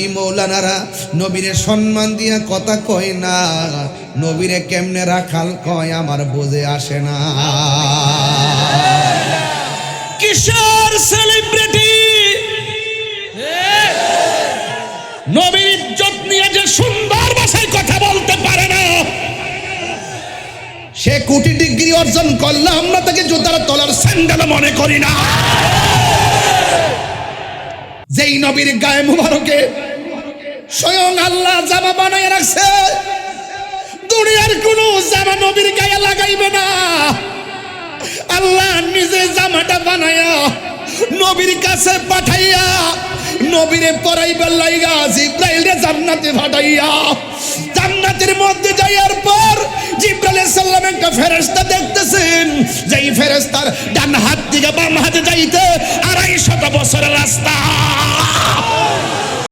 মৌলানারা, নবীরে সম্মান দিয়া কথা কয় না, নবীরে কেমনে রাখাল কয় আমার বোঝে আসে না। কিশোর সেলিব্রিটি নবীর ইজ্জত নিয়ে যে সুন্দর ভাষায় কথা বলতে পারে না, সে কোটি ডিগ্রি অর্জন করলে আমরা তাকে জোতার তলার স্যান্ডেল মনে করি না। যেই নবীর গায়ে মুবারকে স্বয়ং আল্লাহ জামা বানায় রাখছে। দুনিয়ার কোন জামা নবীর গায়ে লাগাইবে না। আল্লাহ নিজে জামাটা বানায়া নবীর কাছে পাঠাইয়া নবীরে পরাইবার লাইগা জিব্রাইলে জান্নাতে পাঠাইয়া জান্নাতের মধ্যে যাইয়ার পর জিব্রাইল সাল্লাম একটা ফেরেশতা দেখতেছেন। যেই ফেরেশতার ডান হাত থেকে বাম হাতে যাইতে আড়াই শত বছরের রাস্তা।